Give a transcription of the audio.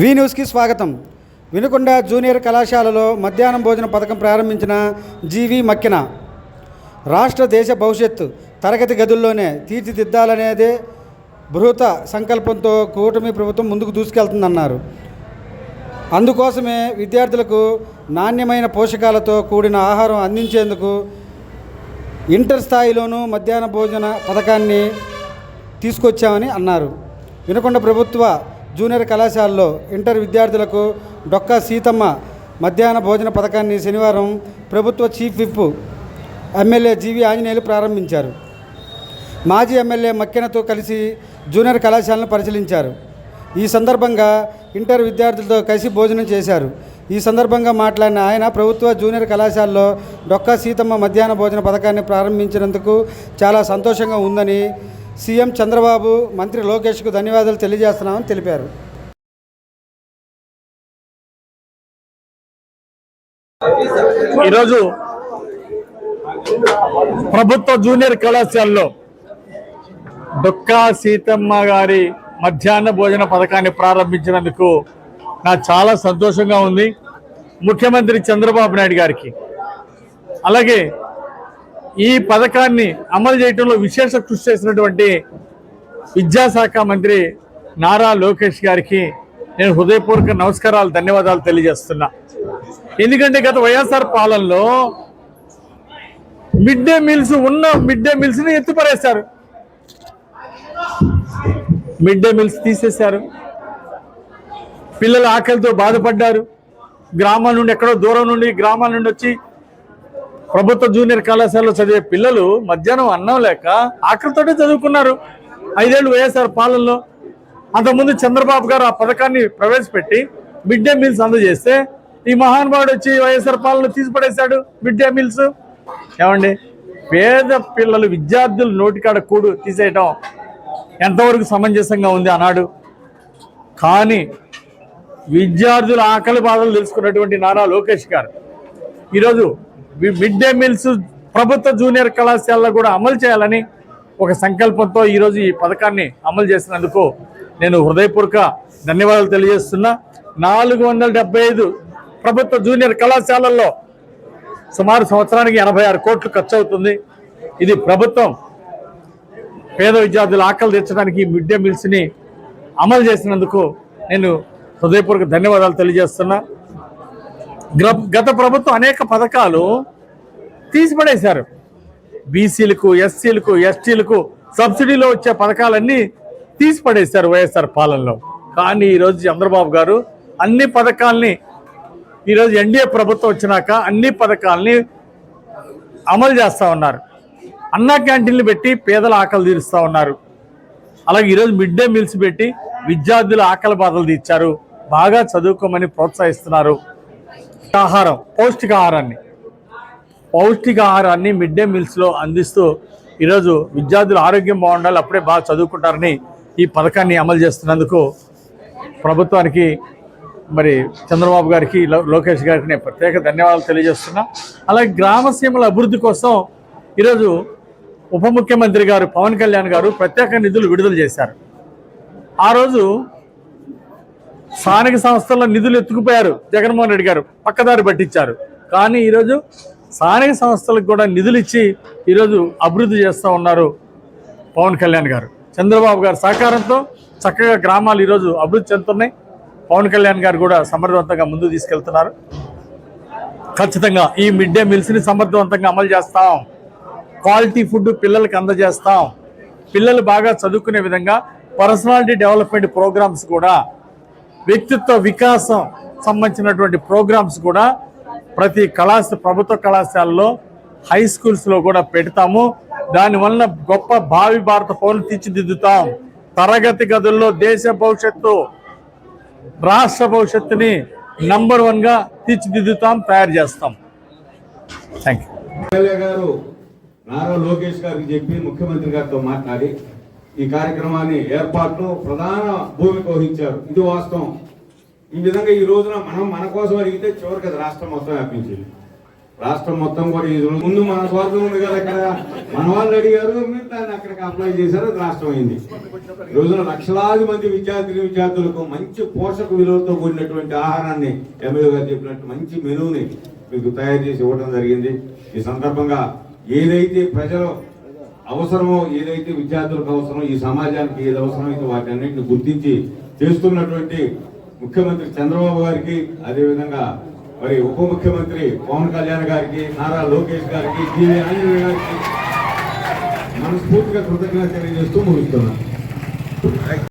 వి న్యూస్కి స్వాగతం. వినుకొండ జూనియర్ కళాశాలలో మధ్యాహ్నం భోజన పథకం ప్రారంభించిన జీవి మక్కిన. రాష్ట్ర దేశ భవిష్యత్తు తరగతి గదుల్లోనే తీర్చిదిద్దాలనేదే బృహత సంకల్పంతో కూటమి ప్రభుత్వం ముందుకు దూసుకెళ్తుందన్నారు. అందుకోసమే విద్యార్థులకు నాణ్యమైన పోషకాలతో కూడిన ఆహారం అందించేందుకు ఇంటర్ స్థాయిలోనూ మధ్యాహ్న భోజన పథకాన్ని తీసుకొచ్చామని అన్నారు. వినకొండ ప్రభుత్వ జూనియర్ కళాశాలలో ఇంటర్ విద్యార్థులకు డొక్కా సీతమ్మ మధ్యాహ్న భోజన పథకాన్ని శనివారం ప్రభుత్వ chief whip MLA G V Anjaneyulu ప్రారంభించారు. మాజీ ఎమ్మెల్యే మక్కెనతో కలిసి జూనియర్ కళాశాలను పరిశీలించారు. ఈ సందర్భంగా ఇంటర్ విద్యార్థులతో కలిసి భోజనం చేశారు. ఈ సందర్భంగా మాట్లాడిన ఆయన ప్రభుత్వ జూనియర్ కళాశాలలో డొక్కా సీతమ్మ మధ్యాహ్న భోజన పథకాన్ని ప్రారంభించినందుకు చాలా సంతోషంగా ఉందని సీఎం చంద్రబాబు మంత్రి లోకేష్కు ధన్యవాదాలు తెలియజేస్తున్నామని తెలిపారు. ఈరోజు ప్రభుత్వ జూనియర్ కళాశాలలో డొక్కా సీతమ్మ గారి మధ్యాహ్న భోజన పథకాన్ని ప్రారంభించినందుకు నాకు చాలా సంతోషంగా ఉంది. ముఖ్యమంత్రి చంద్రబాబు నాయుడు గారికి. అలాగే ఈ పథకాన్ని అమలు చేయడంలో విశేష కృషి చేసినటువంటి విద్యాశాఖ మంత్రి నారా లోకేష్ గారికి నేను హృదయపూర్వక నమస్కారాలు ధన్యవాదాలు తెలియజేస్తున్నా. ఎందుకంటే గత వైఎస్ఆర్ పాలనలో మిడ్ డే మీల్స్ ఉన్న మిడ్ డే మీల్స్ని ని మిడ్ డే మీల్స్ తీసేశారు. పిల్లలు ఆకలితో బాధపడ్డారు. గ్రామాల నుండి ఎక్కడో దూరం నుండి గ్రామాల నుండి వచ్చి ప్రభుత్వ జూనియర్ కళాశాలలో చదివే పిల్లలు మధ్యాహ్నం అన్నం లేక ఆకలితోటే చదువుకున్నారు. ఐదేళ్ళు వైఎస్ఆర్ పాలనలో. అంతకుముందు చంద్రబాబు గారు ఆ పథకాన్ని ప్రవేశపెట్టి మిడ్ డే మీల్స్ అందజేస్తే ఈ మహానుభావుడు వచ్చి వైఎస్ఆర్ పాలన తీసిపడేశాడు మిడ్ డే మీల్స్. ఏమండి? పేద పిల్లలు విద్యార్థులు నోటికాడ కూడు తీసేయటం ఎంతవరకు సమంజసంగా ఉంది అన్నాడు. కానీ విద్యార్థుల ఆకలి బాధలు తెలుసుకున్నటువంటి నారా లోకేష్ గారు. ఈరోజు మిడ్ డే మీల్స్ ప్రభుత్వ జూనియర్ కళాశాలలో కూడా అమలు చేయాలని ఒక సంకల్పంతో ఈరోజు ఈ పథకాన్ని అమలు చేసినందుకు నేను హృదయపూర్వక ధన్యవాదాలు తెలియజేస్తున్నా. నాలుగు వందల డెబ్బై ఐదు ప్రభుత్వ జూనియర్ కళాశాలల్లో సుమారు సంవత్సరానికి ఎనభై ఆరు కోట్లు ఖర్చు అవుతుంది. ఇది ప్రభుత్వం పేద విద్యార్థుల ఆకలి తీర్చడానికి మిడ్ డే మీల్స్ని అమలు చేసినందుకు నేను హృదయపూర్వక ధన్యవాదాలు తెలియజేస్తున్నా. గత ప్రభుత్వం అనేక పథకాలు తీసిపడేశారు. బీసీలకు ఎస్సీలకు ఎస్టీలకు సబ్సిడీలో వచ్చే పథకాలన్నీ తీసిపడేశారు వైఎస్ఆర్ పాలనలో. కానీ ఈరోజు చంద్రబాబు గారు అన్ని పథకాల్ని ఈరోజు ఎన్డీఏ ప్రభుత్వం వచ్చినాక అన్ని పథకాల్ని అమలు చేస్తూ ఉన్నారు. అన్నా క్యాంటీన్లు పెట్టి పేదల ఆకలి తీరుస్తూ ఉన్నారు. అలాగే ఈరోజు మిడ్ డే మీల్స్ పెట్టి విద్యార్థుల ఆకలి బాధలు తీర్చారు. బాగా చదువుకోమని ప్రోత్సహిస్తున్నారు. ఆహారం పౌష్టికాహారాన్ని. పౌష్టికాహారాన్ని మిడ్ డే మీల్స్లో అందిస్తూ ఈరోజు విద్యార్థులు ఆరోగ్యం బాగుండాలి అప్పుడే బాగా చదువుకుంటారని ఈ పథకాన్ని అమలు చేస్తున్నందుకు ప్రభుత్వానికి మరి చంద్రబాబు గారికి లో- లోకేష్ గారికి నేను ప్రత్యేక ధన్యవాదాలు తెలియజేస్తున్నా. అలాగే గ్రామసీమల అభివృద్ధి కోసం ఈరోజు ఉప ముఖ్యమంత్రి గారు పవన్ కళ్యాణ్ గారు ప్రత్యేక నిధులు విడుదల చేశారు. ఆ రోజు స్థానిక సంస్థల్లో నిధులు ఎత్తుకుపోయారు జగన్మోహన్ రెడ్డి గారు. పక్కదారి పట్టించారు. కానీ ఈరోజు స్థానిక సంస్థలకు కూడా నిధులు ఇచ్చి ఈరోజు అభివృద్ధి చేస్తూ ఉన్నారు పవన్ కళ్యాణ్ గారు. చంద్రబాబు గారి సహకారంతో చక్కగా గ్రామాలు ఈరోజు అభివృద్ధి చెందుతున్నాయి. పవన్ కళ్యాణ్ గారు కూడా సమర్థవంతంగా ముందు తీసుకెళ్తున్నారు. ఖచ్చితంగా ఈ మిడ్ డే మీల్స్ని సమర్థవంతంగా అమలు చేస్తాం. క్వాలిటీ ఫుడ్ పిల్లలకి అందజేస్తాం. పిల్లలు బాగా చదువుకునే విధంగా పర్సనాలిటీ డెవలప్మెంట్ ప్రోగ్రామ్స్ కూడా వ్యక్తిత్వ వికాసం సంబంధించినటువంటి ప్రోగ్రామ్స్ కూడా ప్రతి కళాశ ప్రభుత్వ కళాశాలలో హై స్కూల్స్లో కూడా పెడతాము. దానివల్ల గొప్ప భావి భారత పౌరులు తీర్చిదిద్దుతాం. తరగతి గదుల్లో దేశ భవిష్యత్తు రాష్ట్ర భవిష్యత్తుని నంబర్ వన్గా తీర్చిదిద్దుతాం తయారు చేస్తాం. థ్యాంక్ యూ గారు నారా లోకేష్ గారికి చెప్పి ముఖ్యమంత్రి గారితో మాట్లాడి ఈ కార్యక్రమాన్ని ఏర్పాటులో ప్రధాన భూమిక వహించారు. ఇది వాస్తవం. ఈ విధంగా ఈ రోజున మనం మన కోసం అడిగితే చివరికి అది రాష్ట్రం మొత్తం వ్యాపించింది. రాష్ట్రం మొత్తం కూడా ఈ రోజు ముందు మన స్వార్థం ఉంది కదా ఇక్కడ మన వాళ్ళు అడిగారు మీరు దాన్ని అక్కడికి అప్లై చేశారు అది రాష్ట్రం అయింది. ఈ రోజున లక్షలాది మంది విద్యార్థిని విద్యార్థులకు మంచి పోషక విలువలతో కూడినటువంటి ఆహారాన్ని ఎమ్మెల్యే గారు చెప్పినట్టు మంచి మెనూని మీకు తయారు చేసి ఇవ్వడం జరిగింది. ఈ సందర్భంగా ఏదైతే ప్రజలు అవసరమో ఏదైతే విద్యార్థులకు అవసరమో ఈ సమాజానికి ఏది అవసరమైతే వాటి అన్నింటిని గుర్తించి చేస్తున్నటువంటి ముఖ్యమంత్రి చంద్రబాబు గారికి అదేవిధంగా మరి ఉప ముఖ్యమంత్రి పవన్ కళ్యాణ్ గారికి నారా లోకేష్ గారికి జీవీ ఆంజనేయ గారికి మనస్ఫూర్తిగా కృతజ్ఞత తెలియజేస్తూ ముగిస్తున్నాను.